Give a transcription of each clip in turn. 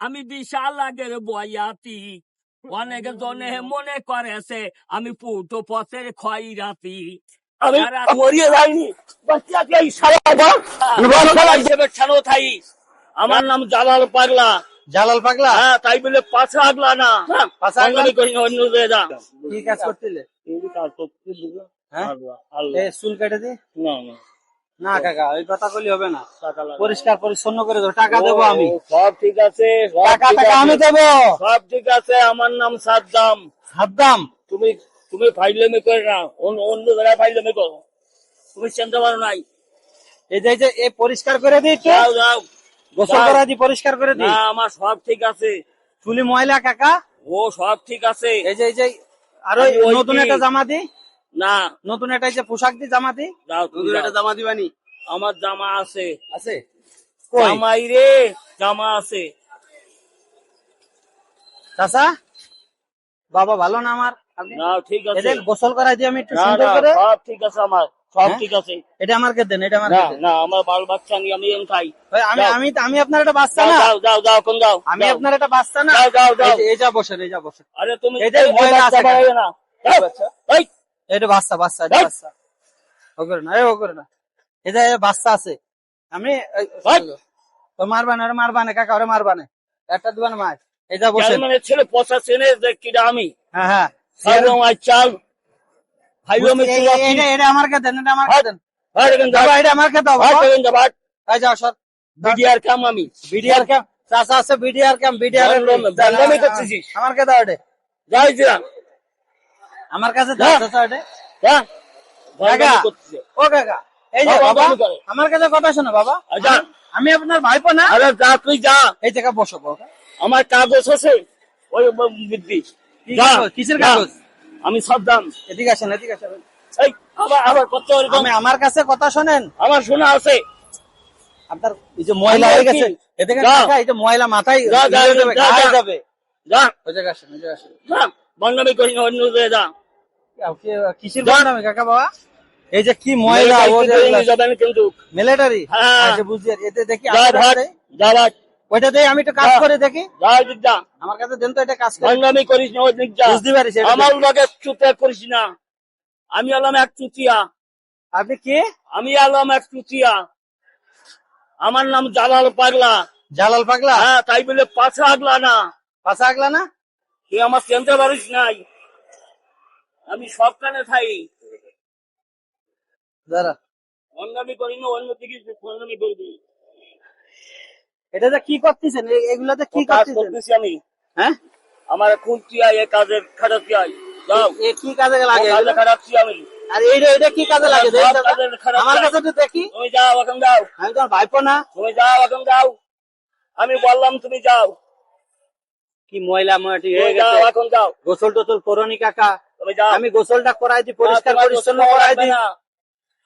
আমি বিশাল আগের বয়াতি অনেক জনে মনে করেছে আমি পুটো পথের খয়রাতি। আমি মরিয়ে যাইনি। ছাড়ো থাই। আমার নাম জালাল পাগলা। জালাল পাগলা? হ্যাঁ তাই বলে পাঁচা আগলা না। পাঁচা আগলা? করি অন্য জায়গা। কি কাজ করছিলে হ্যাঁ? এ চুল কেটে দি। না না। না কাকা ওই কথা কলি হবে না। পরিষ্কার পরিচ্ছন্ন করে দেবো। টাকা দেবো আমি। সব ঠিক আছে টাকা টাকা আমি দেবো। সব ঠিক আছে আমার নাম সাদ্দাম। সাদ্দাম? তুমি তুমি ফাইলেমি করে না অন্য জায়গায় ফাইলেমি করো তুমি চিনতে পারো নাই। এই যে এই যে পরিষ্কার করে দিই একটু। যাও যাও। গোসল। করা দি পরিষ্কার করে না দিই আমার সব ঠিক আছে। চুলি ময়লা কাকা? ও সব ঠিক আছে। এই যে এই যে আরও ওই নতুন একটা জামা দি না। নতুন একটা এই যে পোশাক দি জামা দি যাও তুমি যাও। জামা দিবানি? আমার জামা আছে। আছে? কই? জামাই রে জামা আছে। চাচা? বাবা ভালো না আমার? না ঠিক আছে। এদের গোসল করাই দিই আমি একটু সুন্দর করে সব ঠিক আছে আমার। সব হ্যাঁ? ঠিক আছে। এটা আমাকে দেন এটা আমাকে না দেন। না আমার বাল বাচ্চা নিয়ে আমি এম খাই। আমি আমি আমি আপনার একটা বাচ্চা না? যাও যাও যাও কোন যাও। আমি যাও। আপনার একটা বাচ্চা না? যাও, যাও, যাও। এই যা বসেন এই যা বসেন। আরে তুমি এই যে ময়লা আছে না। যাও। বাচ্চা? এই, এটা বাচ্চা বাচ্চা এটা বাচ্চা। ও করে না এই ও করে না। এই বাচ্চা আছে। আমি। ও মারবানে ওরে মারবানে কাকা ওরে মারবানে একটা দিবান মার। যা বসেন। জার্মানের ছেলে পচা চেনে যে কিটা আমি। হ্যাঁ হ্যাঁ। চাল। এটা এটা আমার কে দেন এটা আমার কে দেন ভাই দেখেন বাবা এটা আমার কে দাও যাও সর বিডিআর কাম আমি। BDR camp. চাচা আছে বিডিআর ক্যাম্প বিডিআর আমার কে দাও এটা যাই আমার কাছে। ও কাকা এই যে বাবা। আমার কাছে কথা শোনো বাবা। আমি- আপনার ভাইপো না। আরে যা তুই যা। এই জায়গা বসো আমার কাগজ আছে। ওই বুদ্ধি। কি কিসের কাগজ? আমি সাবধান। এদিকে আসেন এদিকে আসেন। এই আবার আবার কত আমি আমার কাছে কথা শোনেন। আমার শোনা আছে। আপনার এই যে ময়লা হয়ে গেছে। এদিকে। এই যে ময়লা মাথায় যাবে, যা, যাবে। যা ওই জায়গা আসেন ওই জায়গা আসেন। বন্ডামি করি না অন্য জায়গায় যা। কিসের। কাকা বাবা? এই যে কি ময়লা ও কিন্তু মিলিটারি? হ্যাঁ। আচ্ছা বুঝছি। এতে দেখি যা আমার ভাট যা ভাট ওইটা দিয়ে আমি একটু কাজ করে দেখি। আমার কাছে দেন তো এটা কাজ করে। করিস না বুঝতে পারিস আমার লগে চুতে করিস না। আমি এলাম এক চুতিয়া। আপনি কি? আমি এলাম এক চুতিয়া। আমার নাম জালাল পাগলা। জালাল পাগলা? হ্যাঁ তাই বলে পাছা আগলা না। পাশা আগলা না? তুই আমার চিনতে পারিস নাই। আমি সব কানে থাই। দাঁড়া। করি না অন্য দিকে করবি। কি করতেছেন? এগুলাতে কি করতেছি আমি। হ্যাঁ? আমার কোন টিয়া এ কাজের খারাপ টিয়াই যাও। এ কি কাজে লাগে? কাজে টিয়া আমি। আর এইটা এটা কি কাজে লাগে? আমার। কাছে তো দেখি। তুমি যাও এখন যাও। আমি তো ভাইপো না। তুমি যাও এখন যাও। আমি বললাম তুমি যাও। কি ময়লা ময়টি হয়ে গেছে? এখন যাও। গোসল টোসল করনি কাকা। আমি গোসলটা করাই দিই পরিষ্কার পরিচ্ছন্ন করাই দিই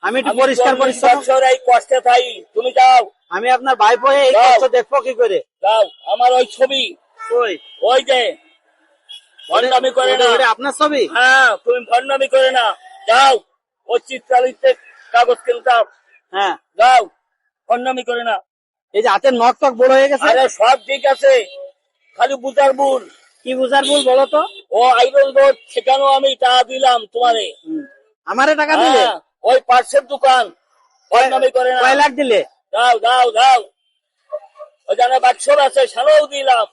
আমি একটু পরিষ্কার পরিচ্ছন্ন এই কষ্টে থাই। তুমি যাও। আমি আপনার ভাইপো হয়ে এই কষ্ট দেখব কি করে? যাও। আমার ওই ছবি। ওই ওই যে। ভণ্ডামি করে না। আপনার ছবি? হ্যাঁ তুমি ভণ্ডামি করে না। যাও। ওই চিত্রালিতে কাগজ কিনতাম। হ্যাঁ। যাও। ভণ্ডামি করে না। এই যে হাতের নখ টক বড় হয়ে গেছে? আরে সব ঠিক আছে। খালি বুঝার ভুল। কি বুঝার ভুল বলো তো? ও আইরন রোড সেখানেও আমি টাকা দিলাম তোমারে। আমারে টাকা দিলে? হ্যাঁ, ওই পার্সের দোকান। ভণ্ডামি করে না। কয় লাখ দিলে? যাও যাও যাও ওখানে বাচ্চর আছে সেটাও দিলাম।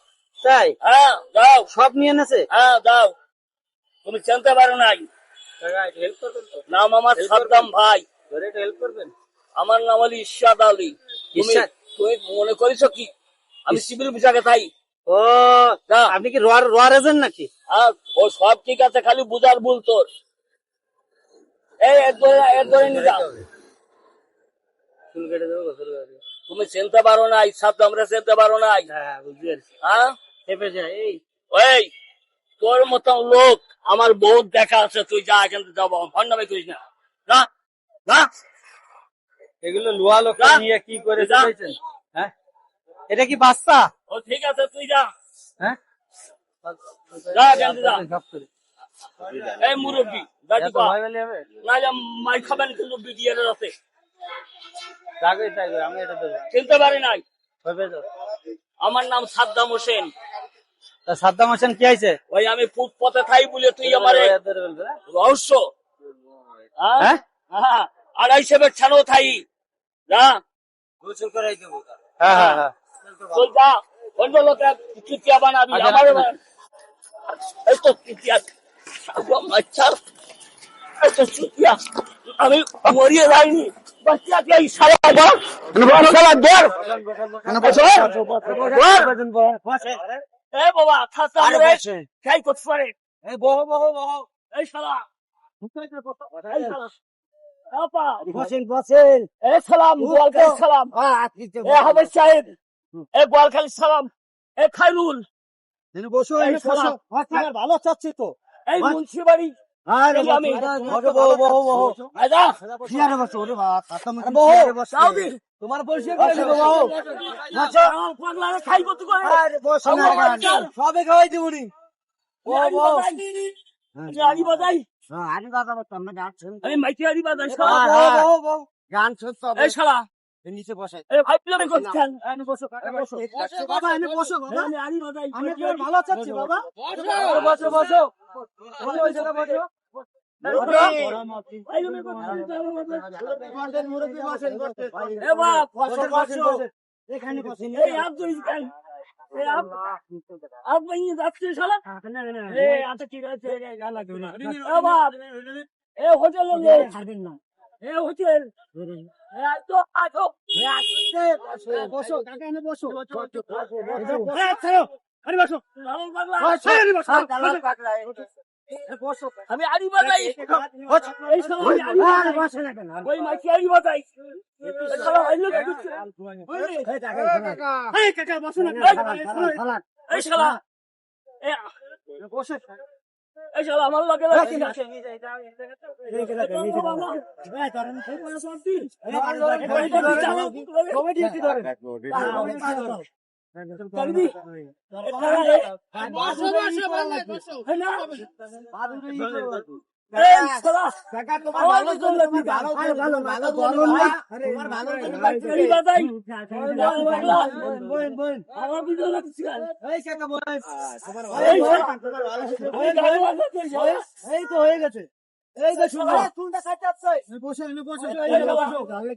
তাই? হ্যাঁ দাও। সব নিয়ে নেছে হ্যাঁ যাও তুমি চিনতে পারো নাই। হেল্প নাম আমার সাদ্দাম ভাই। ধরে হেল্প করবেন? আমার নাম হলো ইরশাদ আলী। তুমি তুমি মনে করেছ কি? আমি সিভিল বিচারে তাই ও আপনি কি রোয়ার রোয়ার এজেন্ট নাকি? হ্যাঁ ও সব ঠিক আছে খালি বুঝার ভুল তোর। এই এক ধরে এক ধরে নিয়ে যাও। তুমি চিনতে পারো না চিনতে পারো না হ্যাঁ বুঝতে হ্যাঁ? এই। ওই তোর মতন লোক আমার বহুত দেখা আছে তুই যা এখান থেকে যাব ভণ্ডামি করিস না। না না এগুলো লোয়া লোক। নিয়ে কি করে যা। এটা কি বাচ্চা? ও ঠিক আছে তুই যা। হ্যাঁ? যা এখান থেকে যা। এই মুরব্বী গাড়ি এত ভয় পেলে মাই খাবেন কিন্তু বিডিআর আছে যাবে তাই আমি এটা দেবো। চিনতে পারি নাই। হবে তো আমার নাম সাদ্দাম হোসেন। সাদ্দাম হোসেন কি হয়েছে? ওই আমি ফুটপথে থাই বলে তুই আমার রহস্য। হ্যাঁ? হ্যাঁ? আড়াইশো ছাড়ো থাই। যা। গোসল করাই দেবো। হ্যাঁ হ্যাঁ হ্যাঁ। যা বানাবি? আচ্ছা, আমার আচ্ছা। এই তো চিতিয়া আচ্ছা এই তো চিতিয়া। আমি মরিয়ে যাইনি। বাচ্চাকে এই সারা বল সারা দর এ বাবা রে। খাই পারে। বহ বহ বহ। এই শালা। এই শালা। আপা বসেন। বসেন এ সালাম। সালাম এ সাহেব। এ গোয়ালখালি সালাম এ খাইরুল। বসো এই ভালো চাচ্ছি তো। এই মুন্সি বাড়ি তোমার আরে সবে খাওয়াই বাজাই। হ্যাঁ আরে আমরা গান আমি মাইকি আড়ি বাজাই হ্যাঁ, হ্যাঁ, গান শুনতে এই শালা। নিচে বসে। এ ভাই প্লেনে করছেন এনে বসো কাকা বসো। বাবা এনে বসো বাবা। আমি আড়ি বাজাই আমি তোমার ভালো চাচ্ছি বাবা। বসো। বসো। বসো বসো। এই জন্য করছেন। মুরব্বী বসেন এ বাপ বসো বসো। এখানে বসেন এই আপ ধরিস কেন এই আপ আপ ভেঙে যাচ্ছে শালা। আচ্ছা ঠিক আছে। এ বাপ এ হোটেল এ হোটেল। বসো কাকা এনে বসো। আমি আড়ি বাজাই এই শালা আমি আড়ি বাজাই। ওই মাইকি আড়ি বাজাই এই আইলো এই শালা এ এই শালা আমার লাগে লাগে এই তো হয়ে গেছে এই যে শুনো বসে এনে বসে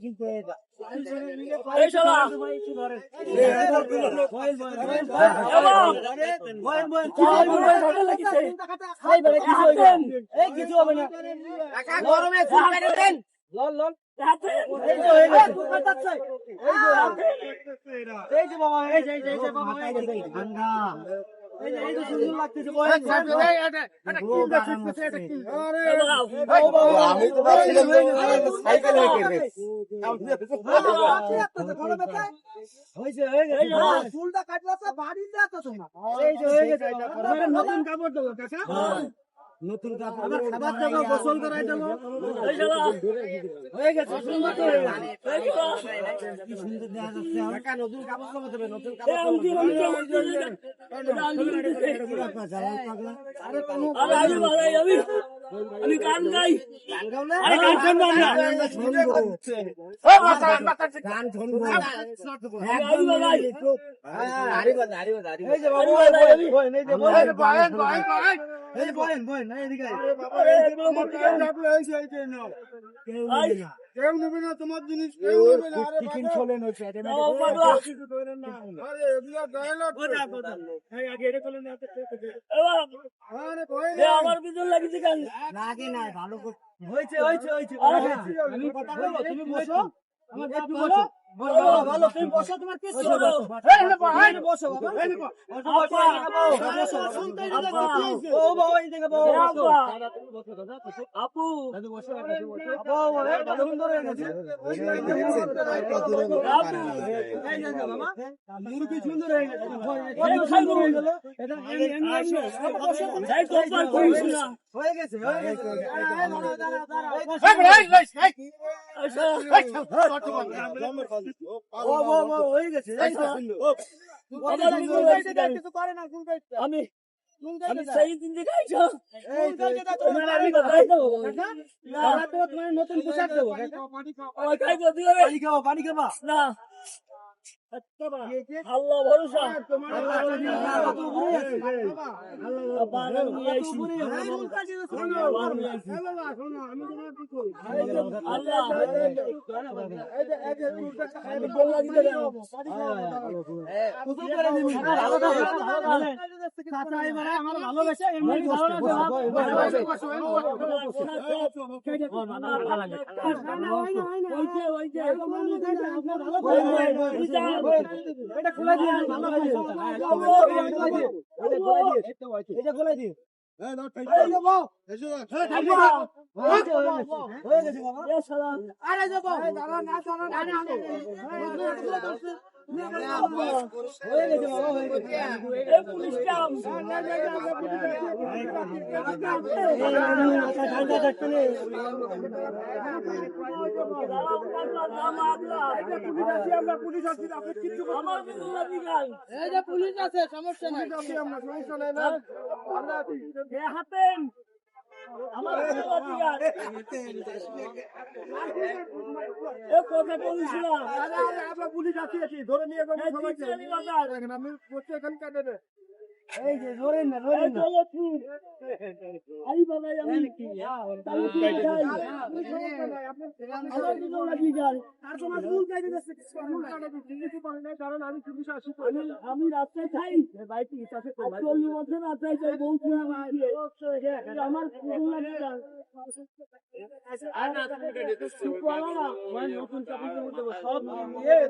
কিন্তু এই কিছু হবে না গরমে ফুল কেটে দেন লল লল এই যে হয়ে এই বাবা এই এই এই যে বাবা ঠান্ডা তো হয়ে ফুলটা কাটলাছে বাড়ি তোমরা এই হয়ে গেছে নতুন কাপড় দেবো কাকা নতুন আবার খাবার দেবো গোসল করাই দেবো হয়ে গেছে সুন্দর তো কি সুন্দর দেখা যাচ্ছে নতুন কাপড় দেবো দেবে নতুন কাপড় अनि कान गाई अरे गान छोड्नु गान छोड्नु हारी बजा हारी बजा हारी बजा भएन भएन भएन के भएन বাবা নেবে না তোমার জিনিস কেউ নেবে না আরে আয়। আরে এগুলো মরতে গেল না। আই, টিফিন খোলেন হচ্ছে, না পাগলা। এবার, আমার পিছন লাগিছে কেন? হয়েছে, হয়েছে, হয়েছে। আরে, আমি কথা বলব, তুমি বসো। আমার একটু বসো। ভালো, তুমি বসো, তোমার নে বসো। আপা। সুন্দর হয়ে হয়ে হয়ে। হয়ে গেছে, হয়ে গেছে। দাঁড়া, দাঁড়া, আচ্ছা, হয়ে? আমি নতুন পোশাক দেবো। পানি খাব পানি খাবা না, আল্লাহ ভরসা এটা এটা খুলে হয়ে বাবা আরে যাব না পুলিশ আছে সমস্যা নাই আমার পুলিশ আছে ধরে নিয়ে বাজার। আমি বসে এখানে কাটে দেবে এই যে ধরেন না ধরেন না আই বাবা আমি কি খাই আমি রাস্তায় খাই চল্লিশ বছর রাস্তায় চাই বলছি আমার নতুন সব হ্যাঁ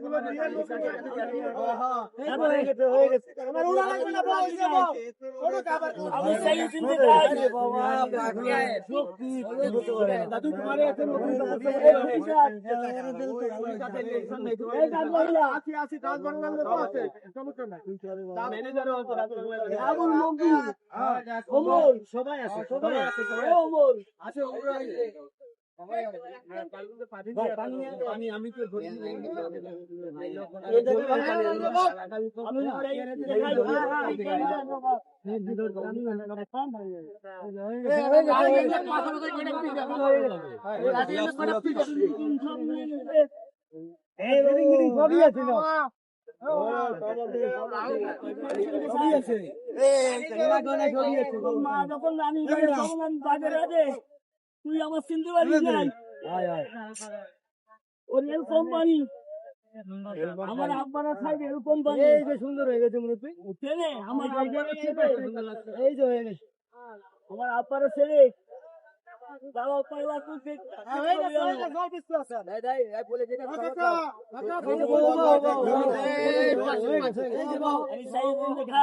হয়ে গেছে হয়ে সবাই আছে সবাই আছে আছে আমি তো মা যখন আমি বাজারে তুই আমার চিনতে পারিস নাই? ওর এল কোম্পানি। আমার আব্বারা সাইড এল কোম্পানি। এই যে সুন্দর হয়ে গেছে মনে চেনে আমার আব্বারা চেনে এই যে হয়ে গেছে। আমার আব্বারা ছেলে। বাবা পাইলা তুই দেখ আমি চাই দিন খাই তোমার আব্বা আছে। আল্লাহ আম্মা বাবা তো আমার তুই গেলে তো যাই হোক এই তো আমি কিটা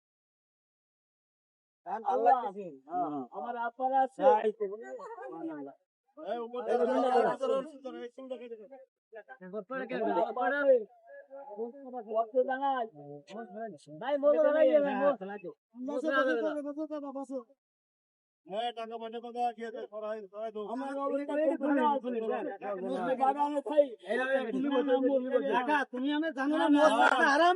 আল্লাহ আমার আপার আছে ভাই আমার অবস্থা খুব ভালো আছে। তুমি আমি জানো না খাওয়া হারাম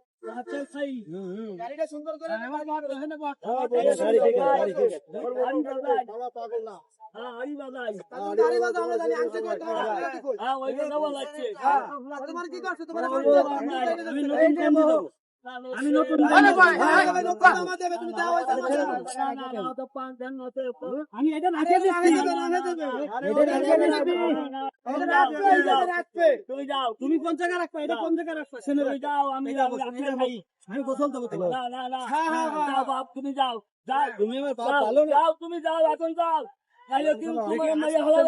গাড়িটা সুন্দর করে তোমার কি করছ তোমার আমি নতুন আমি এটা রাখে তুমি যাও তুমি কোন জায়গায় রাখবে এটা কোন জায়গায় রাখবে শুনে তুমি যাও আমি আমি যাব ভাই আমি গোসল দেবো না না হ্যাঁ, হ্যাঁ, হ্যাঁ। বাপ তুমি যাও যাও তুমি যাও, তুমি যাও এখন যাও তাহলে তোমার মাইয়া হলো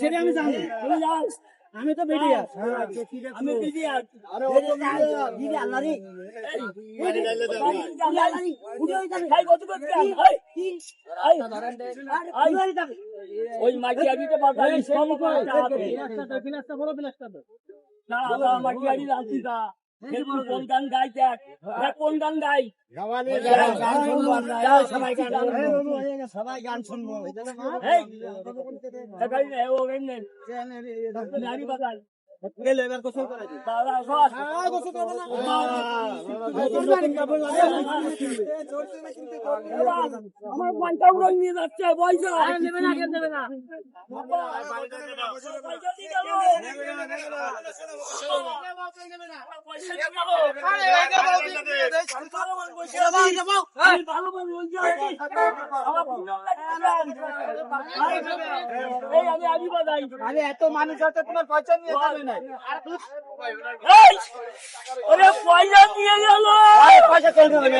সেটা আমি জানি তুমি যাও আমি তো বেরিয়ে আমি দিদি আল্লাহ রে ওই মাটি আদিতে বাজারে সব করে বিলাসটা বড় বিলাসটা তো না না আদি রাখছি না কোন গান গাই দেখ কোন গান গাই সবাই গান শুনব আমার পয়সা উড়ে নিয়ে যাচ্ছে পয়সা নেবে না কেন নেবে না আমি এত মানুষ আছে তোমার পয়সা নিয়ে যাবে না ওরে পয়সা দিয়ে গেল পয়সা কেন দেবে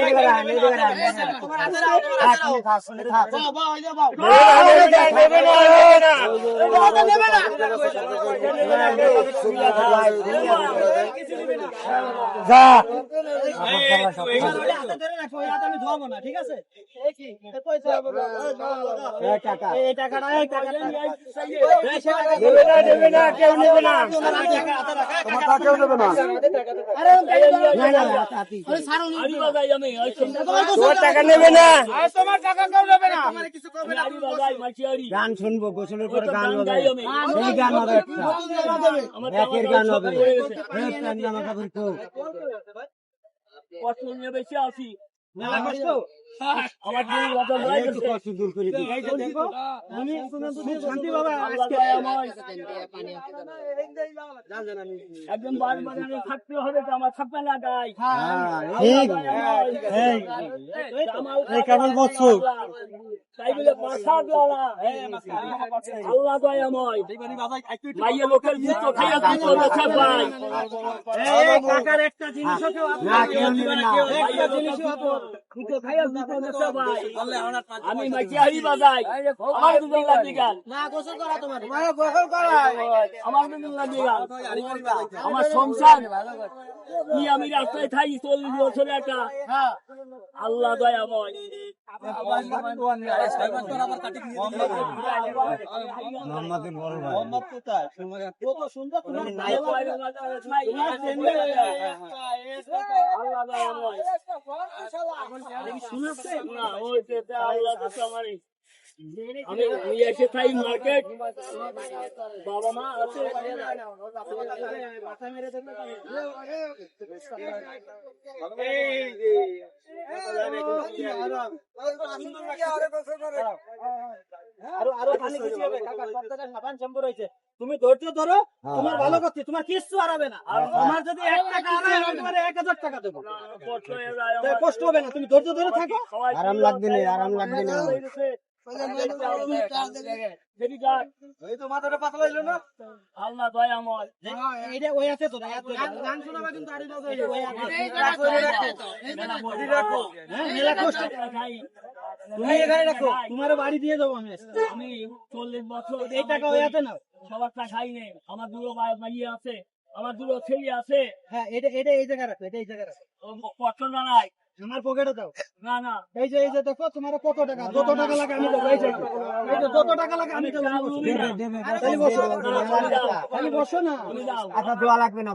ঠিক আছে এই কি এই পয়সা এই টাকা টাকাটা এই না নেবে না কেউ নেবে না তোমার টাকা কেউ নেবে না। তোমার টাকা নেবে না গান শুনব গোসলের পরে গান হবে সেই গান হবে একটা একের গান হবে হয়ে জামা কাপড় কেউ কষ্ট নিয়ে বেশি আছি মেলা কষ্ট আমার হয়ে কষ্ট দূর করে দিই এই যে দেখো আমি শান্তি বাবা আজকে। একদম বার বাজারে থাকতে হবে তো আমার থাকবে না গাই হ্যাঁ ঠিক এই এই কেমন বলছো তাই বলে আল্লাহ দয়াময় মাইয়ে লোকের মুখ খাইয়া দিত দেখা পাই এই কাকার একটা জিনিসও কেউ আপনি না কেউ না একটা জিনিসও খাইয়া আমি মাইকে বাজাই। আমার দুজন লাগি গান না গোসল করা তোমার। আমার দুজন লাগি গান আমার সংসার কি আমি রাস্তায় থাকি চল্লিশ বছর একা আল্লাহ দয়াময় মোহাম্মদের কত সুন্দর। তোমার আল্লাহ দয়াময় শুনেছে না ওই যে আল্লাহ দিছে আমারে আমি আমি এসে থাই মার্কেট। বাবা মা আছে? আরও আরও পানি কিছু হবে। কাকা সপ্তাহে সাবান শ্যাম্পু রয়েছে। তুমি ধৈর্য ধরো তোমার ভালো করতে তোমার কিচ্ছু হারাবে না তোমার যদি এক টাকা হারায় তোমার এক হাজার টাকা দেবো কষ্ট হয়ে হবে না তুমি ধৈর্য ধরে থাকো আরাম লাগবে না আরাম লাগবে না যদি যাক, এই তো মাথাটা পাতলা হইল না আল্লাহ দয়াময় এইটা ওই আছে তো গান শোনাবা কিন্তু আরে দাও ওই আছে হ্যাঁ মেলা কষ্ট। তুমি এখানে রাখো তোমার বাড়ি দিয়ে যাব আমি। আমি চল্লিশ বছর এই টাকা ওই আছে না সবারটা খাই নে আমার দুটো মাইয়ে আছে আমার দুটো ছেলে আছে। হ্যাঁ এটা এটা এই জায়গায় রাখো এটা এই জায়গায় রাখো। না নাই আমার পকেটে দাও। না না। এই যে এই যে দেখো তোমার কত টাকা যত টাকা লাগে আমি দেবো এই যে। এই যে যত টাকা লাগে আমি দেবো। বসো। দেবে দেবে খালি বসো। খালি বসো না। আচ্ছা দোয়া লাগবে না।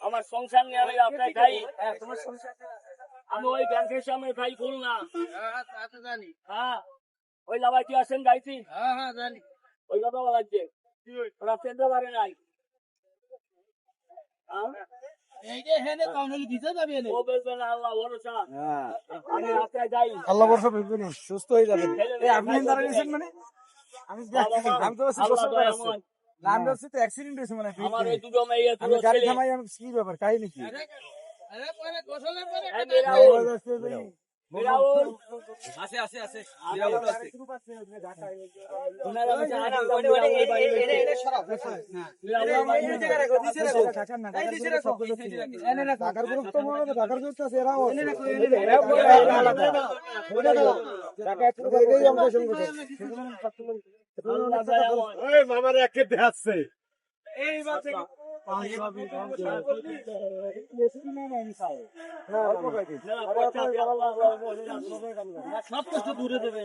আমার সংসার নিয়ে আমি আপনার খাই আমি ওই ব্যাংকের সামনে খাই ফুল না হ্যাঁ ওই লাভাইটি আছেন গাইছি ওই কথা লাগছে ওরা পারে নাই। আল্লাহ বর্ষা ভেবে নি সুস্থ হয়ে যাবেন। আপনি দাঁড়িয়েছেন মানে? আমি আমি তো তো অ্যাক্সিডেন্ট হয়েছে মানে আমি গাড়ি থামাই আমি কি ব্যাপার কাহিনী কি? আছে আছে আছে। আরে ওটা ওটা এই বাড়ি সব কিছু মনে হয়। হ্যাঁ, দূরে দেবে।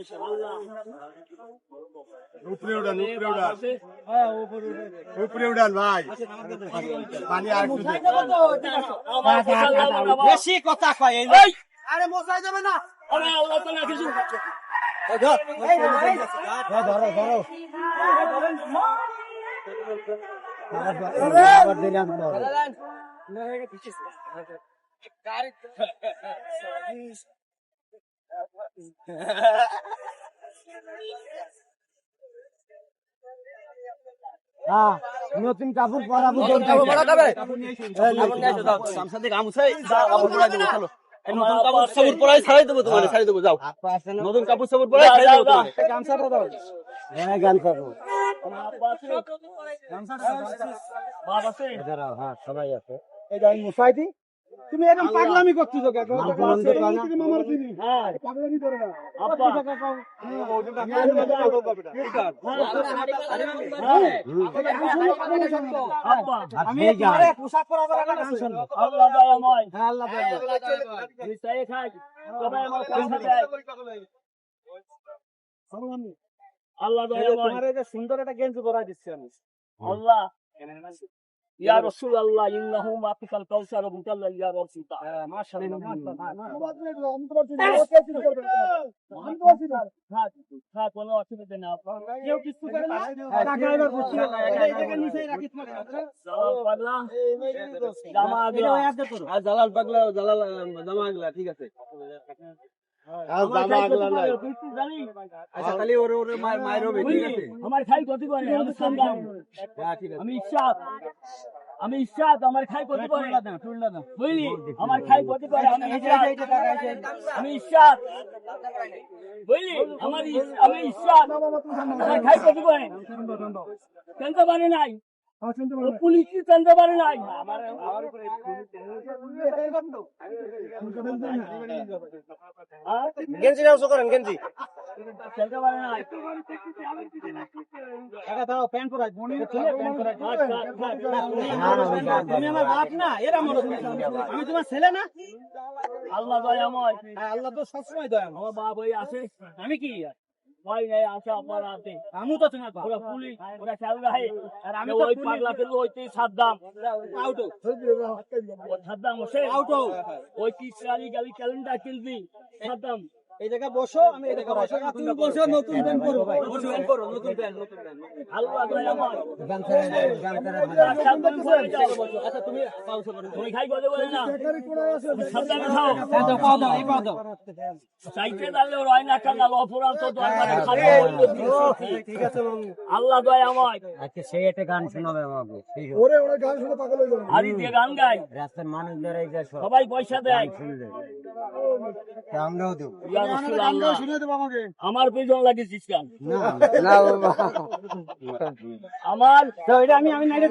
উপরে উড়ান উপরে উড়ান উপরে উড়ান ভাই পানি। বেশি কথা কয়! আরে মশাই যাবে না আরে আল্লাহ তাআলা কিছু হ্যাঁ, ধরো, ধরো। আবার দিলাম, ধরো। হ্যাঁ, নতুন কাপড় পরাবো গামছা নতুন কাপড় সবুর পরাই ছাড়াই দেবো তোমার ছাড়াই দেবো যাও। নতুন কাপড় সবুর পরাই ছাড়াই দেবো তোমার গামছাটা হ্যাঁ গান হ্যাঁ সবাই আছে। এই মুসাইদি। তুমি এরকম পাগলামি করতেছো পোশাক আল্লাহ হ্যাঁ তোমার এই যে সুন্দর একটা গেঞ্জি পরাই দিচ্ছি আমি। আল্লাহ। ইয়া রাসূল আল্লাহ ইন্নাহু মাফিকাল কাউসার মুতাল্লা ইয়া রাসূল হ্যাঁ মাশাআল্লাহ। হ্যাঁ কোনো অসুবিধা নেই। কেউ কিছু করে না। টাকা এবার বুঝছি না। এই জায়গায় নিচেই রাখি তোমার পাগলা। জামা আগলা আজকে করো আর জালাল পাগলা জালাল জামা আগলা ঠিক আছে। আচ্ছা খালি ওরে ওরে মায়ের মায়ের হবে ঠিক আছে? আমার খাই কত করে? আমি সামলাম হ্যাঁ ঠিক আছে। আমি ইচ্ছাত। আমি ইচ্ছাত আমার খাই কত করে? বুঝলি? আমার খাই কত করে? আমি বুঝলি? আমার আমি ইচ্ছাত। আমার খাই কত করে? নাই? পুলিশ জানতে পারে নাই হ্যাঁ? গেঞ্জি নাও করেন গেঞ্জি। আমি তোমার ছেলে না। আল্লাহ দয়াময়। হ্যাঁ, আল্লাহ তো সবসময় দয়া আমার বাপ ওই আছে। আমি কি? ভয় নাই আছে আপনার আমি তো তোমার ওরা পুলিশ ওরা খেয়াল রাখে আর আমি ওই। পাগলা পেল হইতে সাদ্দাম। আউটো সাদ্দাম হোসেন আউটো ওই গালি গালি ক্যালেন্ডার কিনবি। সাদ্দাম। এই জায়গায় বসো আমি এই জায়গায় বসো। তুমি বসো নতুন প্যান্ট পরো নতুন প্যান্ট নতুন প্যান্ট নতুন প্যান্ট আল্লাহ দয়াময় আচ্ছা তুমি পাউছো করো তুমি খাই কথা বলে না। সাদ্দামে খাও। দাও পাও দাও এই পাও দাও। চাইতে দাঁড়লে রয় না কান্না অপরাধ তো দরকারে খালি ঠিক আছে মামু আল্লাহ দয়াময় আজকে সেই একটা গান শোনাবে আমাকে ওরে ওরে গান শুনে পাগল হয়ে যাবে দিয়ে গান গাই। রাস্তার মানুষ বেড়াই যায় সবাই পয়সা দেয়। আমরাও দেব। আমার পেছন লাগিয়েছিস কেন? আমার আমি আমি নাইলে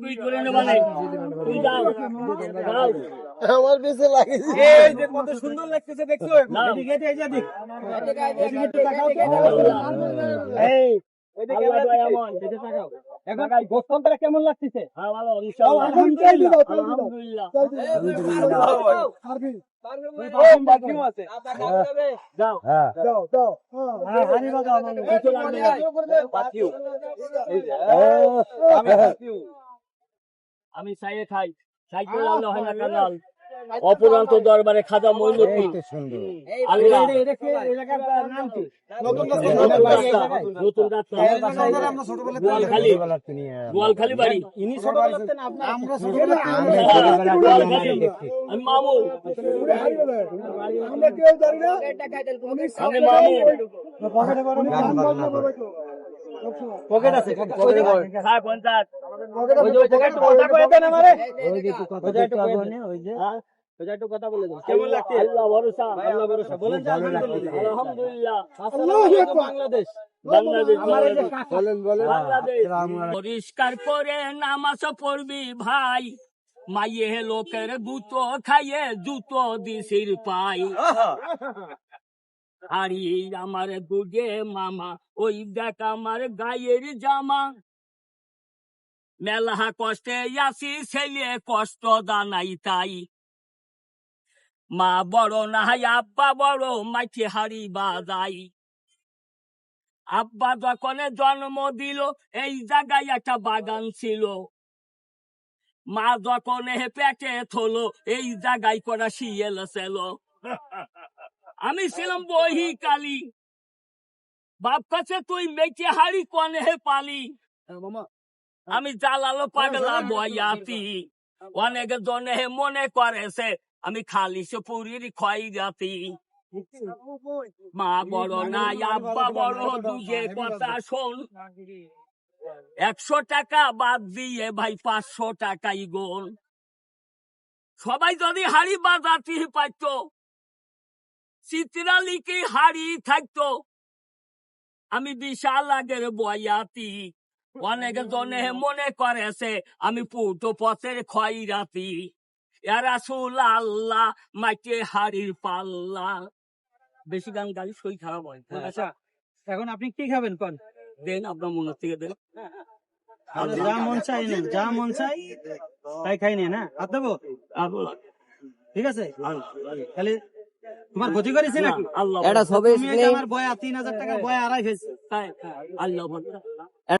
তুই করে নেবা নাই তুই যাও। যাও। আমার বেঁচে লাগিয়েছে এই যে কত সুন্দর লাগতেছে দেখছ? এদিকে এদিকে এদিকে। এদিকে তাকাও এই আল্লাহ এদিকে দয়াময়। এদিকে তাকাও। এখন কেমন লাগতেছে? হ্যাঁ ভালো ইনশাআল্লাহ আলহামদুলিল্লাহ। আলহামদুলিল্লাহ হ্যাঁ। হ্যাঁ আমি চাইয়ে খাই। সাইকেল হয় না কানাল অপরান্ত দরবারে খাজা মঈনুদ্দিন আল্লাহ নতুন রাস্তা, নতুন রাস্তা। গোয়ালখালী গোয়ালখালী বাড়ি। ইনি ছোটবেলার থেকে আপনার আমরা আমি মামু। আমরা কেউ জানি না। আমি মামু। পকেট আছে পরিষ্কার করে নামাজ পড়বি ভাই। মাইয়ে লোকের গুতো খাইয়ে জুতো দিছির পাই। হারি আমার দুগে মামা, ওই দেখ আমার গায়ের জামা। মেলা কষ্টে আসি ছেলে কষ্ট দানাই তাই। মা বড় না আব্বা বড় মাঠে হারি বাজাই। আব্বা যখন জন্ম দিল, এই জায়গায় একটা বাগান ছিল। মা যখন পেটে থলো, এই জায়গায় করা শিয়েল ছিল। আমি ছিলাম বহি কালি। বাপ কাছে তুই মেচে হাড়ি কনে হে পালি। আমি জ্বালালো পাগলা বয়াতি অনেক জনে হে মনে করেছে আমি খালি সে পুরীর খয় জাতি। মা বড় না আব্বা বড় দুজে কথা শোন। একশো টাকা বাদ দিয়ে ভাই পাঁচশো টাকাই গোল। সবাই যদি হাড়ি বাজাতি পাইতো চিত্রালিকে হাড়ি থাকতো। আমি বিশাল আগের বয়াতি। অনেক জনে মনে করেছে আমি পুটো পথের খয়রাতি। এরা সুল আল্লাহ মাইকে হাড়ির পাল্লা। বেশি গান গালি সই খারাপ হয়। আচ্ছা। এখন আপনি কি খাবেন? কোন? দেন আপনার মনে থেকে দেন। যা মন চাই না যা মন চাই তাই খাই নে না হাত দেবো ঠিক আছে? তাহলে তোমার ক্ষতি করেছে নাকি? আল্লাহ এটা এই আমার বয়া তিন হাজার টাকা বয়া আড়াই হয়েছে। আল্লাহ